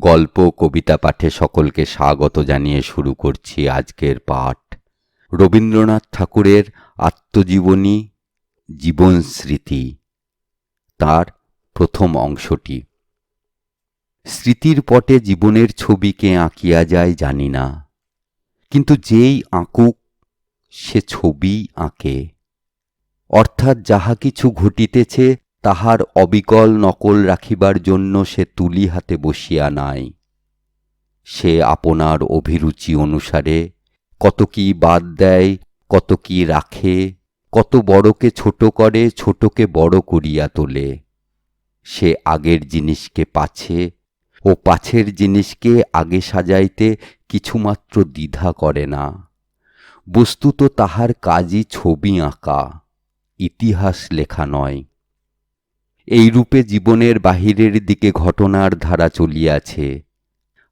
গল্প, কবিতা পাঠে সকলকে স্বাগত জানিয়ে শুরু করছি আজকের পাঠ। রবীন্দ্রনাথ ঠাকুরের আত্মজীবনী, জীবন স্মৃতি, তার প্রথম অংশটি। স্মৃতির পটে জীবনের ছবিকে আঁকিয়া যায় জানি না, কিন্তু যেই আঁকুক সে ছবি আঁকে। অর্থাৎ যাহা কিছু ঘটিতেছে তাহার অবিকল নকল রাখিবার জন্য সে তুলি হাতে বসিয়া নাই। সে আপনার অভিরুচি অনুসারে কত কি বাদ দেয়, কত কি রাখে, কত বড়কে ছোট করে, ছোটকে বড় করিয়া তোলে। সে আগের জিনিসকে পাছে ও পাছের জিনিসকে আগে সাজাইতে কিছুমাত্র দ্বিধা করে না। বস্তুত তাহার কাজই ছবি আঁকা, ইতিহাস লেখা নয়। এই রূপে জীবনের বাহিরের দিকে ঘটনার ধারা চলিয়াছে।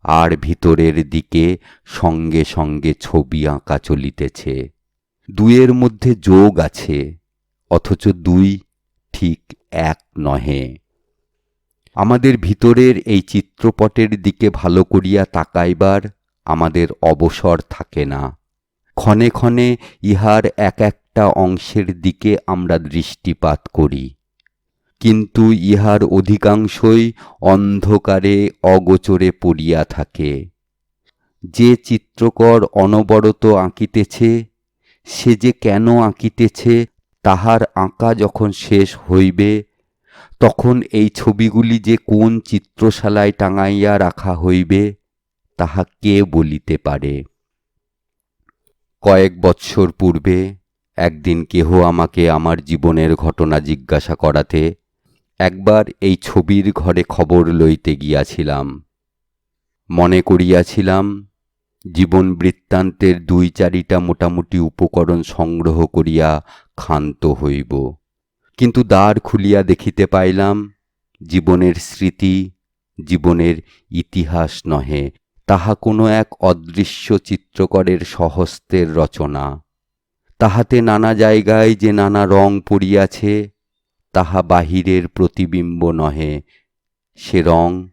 আর ভিতরের দিকে সঙ্গে সঙ্গে ছবি আঁকা চলিতেছে। দুয়ের মধ্যে যোগ আছে, অথচ দুই ঠিক এক নহে। আমাদের ভিতরের এই চিত্রপটের দিকে ভালো করিয়া তাকাইবার আমাদের অবসর থাকে না। ক্ষণে ক্ষণে ইহার এক একটা অংশের দিকে আমরা দৃষ্টিপাত করি। কিন্তু ইহার অধিকাংশই অন্ধকারে অগোচরে পড়িয়া থাকে। যে চিত্রকর অনবরত আঁকিতেছে, সে যে কেন আঁকিতেছে, তাহার আঁকা যখন শেষ হইবে, তখন এই ছবিগুলি যে কোন চিত্রশালায় টাঙাইয়া রাখা হইবে, তাহা কে বলিতে পারে? কয়েক বৎসর পূর্বে একদিন কেহ আমাকে আমার জীবনের ঘটনা জিজ্ঞাসা করাতে একবার এই ছবির ঘরে খবর লইতে গিয়াছিলাম। মনে করিয়াছিলাম, জীবন বৃত্তান্তের দুই চারিটা মোটামুটি উপকরণ সংগ্রহ করিয়া ক্ষান্ত হইব। কিন্তু দ্বার খুলিয়া দেখিতে পাইলাম, জীবনের স্মৃতি, জীবনের ইতিহাস নহে, তাহা কোনো এক অদৃশ্য চিত্রকরের সহস্তের রচনা। তাহাতে নানা জায়গায় যে নানা রং পড়িয়াছে তাহা বাহিরের প্রতিবিম্ব নহে, সে রং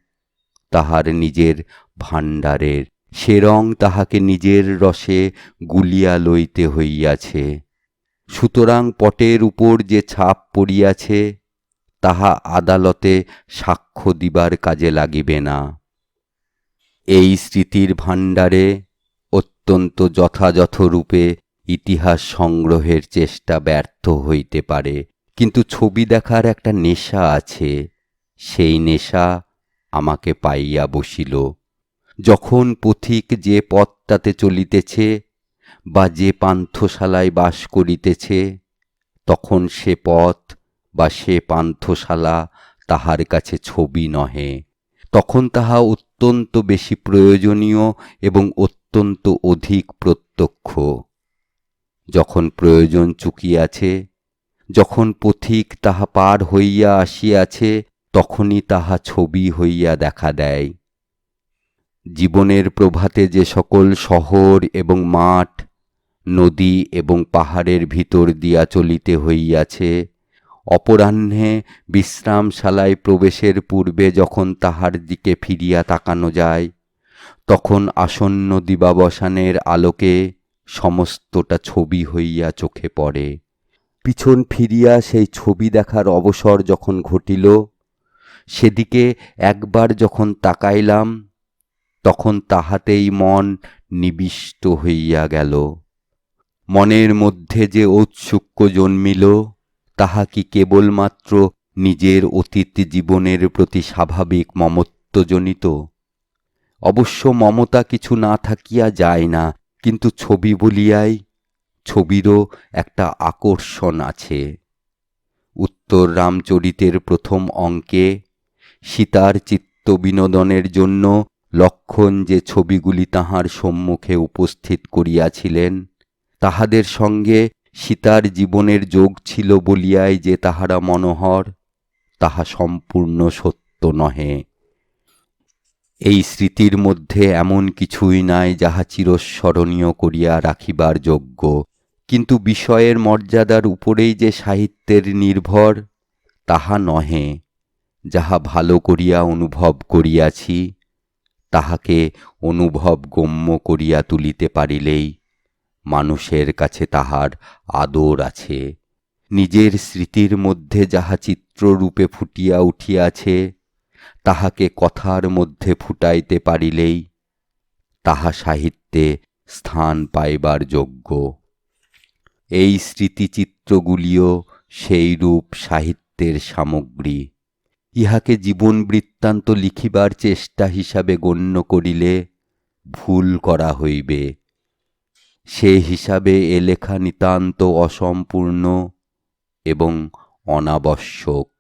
তাহার নিজের ভাণ্ডারের। সে রং তাহাকে নিজের রসে গুলিয়া লইতে হইয়াছে। সুতরাং পটের উপর যে ছাপ পড়িয়াছে, তাহা আদালতে সাক্ষ্য দিবার কাজে লাগিবে না। এই স্মৃতির ভাণ্ডারে অত্যন্ত যথাযথ রূপে ইতিহাস সংগ্রহের চেষ্টা ব্যর্থ হইতে পারে। কিন্তু ছবি দেখার একটা নেশা আছে। সেই নেশা আমাকে পাইয়া বসিল। যখন পথিক যে পথটাতে চলিতেছে বা যে পান্থশালায় বাস করিতেছে, তখন সে পথ বা সে পান্থশালা তাহার কাছে ছবি নহে। তখন তাহা অত্যন্ত বেশি প্রয়োজনীয় এবং অত্যন্ত অধিক প্রত্যক্ষ। যখন প্রয়োজন চুকিয়াছে যখন পথিক তাহা পার হইয়া আসিয়াছে, তখনই তাহা ছবি হইয়া দেখা দেয়। জীবনের প্রভাতে যে সকল শহর এবং মাঠ, নদী এবং পাহাড়ের ভিতর দিয়া চলিতে হইয়াছে, অপরাহ্নে বিশ্রামশালায় প্রবেশের পূর্বে যখন তাহার দিকে ফিরিয়া তাকানো যায়, তখন আসন্ন দিবাবসানের আলোকে সমস্তটা ছবি হইয়া চোখে পড়ে। পিছন ফিরিয়া সেই ছবি দেখার অবসর যখন ঘটিল, সেদিকে একবার যখন তাকাইলাম, তখন তাহাতেই মন নিবিষ্ট হইয়া গেল। মনের মধ্যে যে ঔৎসুক্য জন্মিল, তাহা কি কেবলমাত্র নিজের অতীত জীবনের প্রতি স্বাভাবিক মমত্বজনিত? অবশ্য মমতা কিছু না থাকিয়া যায় না, কিন্তু ছবি বলিয়াই ছবিরও একটা আকর্ষণ আছে। উত্তর রামচরিতের প্রথম অঙ্কে সীতার চিত্ত বিনোদনের জন্য লক্ষণ যে ছবিগুলি তাহার সম্মুখে উপস্থিত করিয়াছিলেন, তাহাদের সঙ্গে সীতার জীবনের যোগ ছিল বলিয়াই যে তাহারা মনোহর, তাহা সম্পূর্ণ সত্য নহে। এই স্মৃতির মধ্যে এমন কিছুই নাই যাহা চিরস্মরণীয় করিয়া রাখিবার যোগ্য। কিন্তু বিষয়ের মর্যাদার উপরেই যে সাহিত্যের নির্ভর, তাহা নহে। যাহা ভালো করিয়া অনুভব করিয়াছি, তাহাকে অনুভব গম্য করিয়া তুলিতে পারিলেই মানুষের কাছে তাহার আদর আছে। নিজের স্মৃতির মধ্যে যাহা চিত্ররূপে ফুটিয়া উঠিয়াছে, তাহাকে কথার মধ্যে ফুটাইতে পারিলেই তাহা সাহিত্যে স্থান পাইবার যোগ্য। এই স্মৃতিচিত্রগুলিও সেইরূপ সাহিত্যের সামগ্রী। ইহাকে জীবন বৃত্তান্ত লিখিবার চেষ্টা হিসাবে গণ্য করিলে ভুল করা হইবে। সে হিসাবে এ লেখা নিতান্ত অসম্পূর্ণ এবং অনাবশ্যক।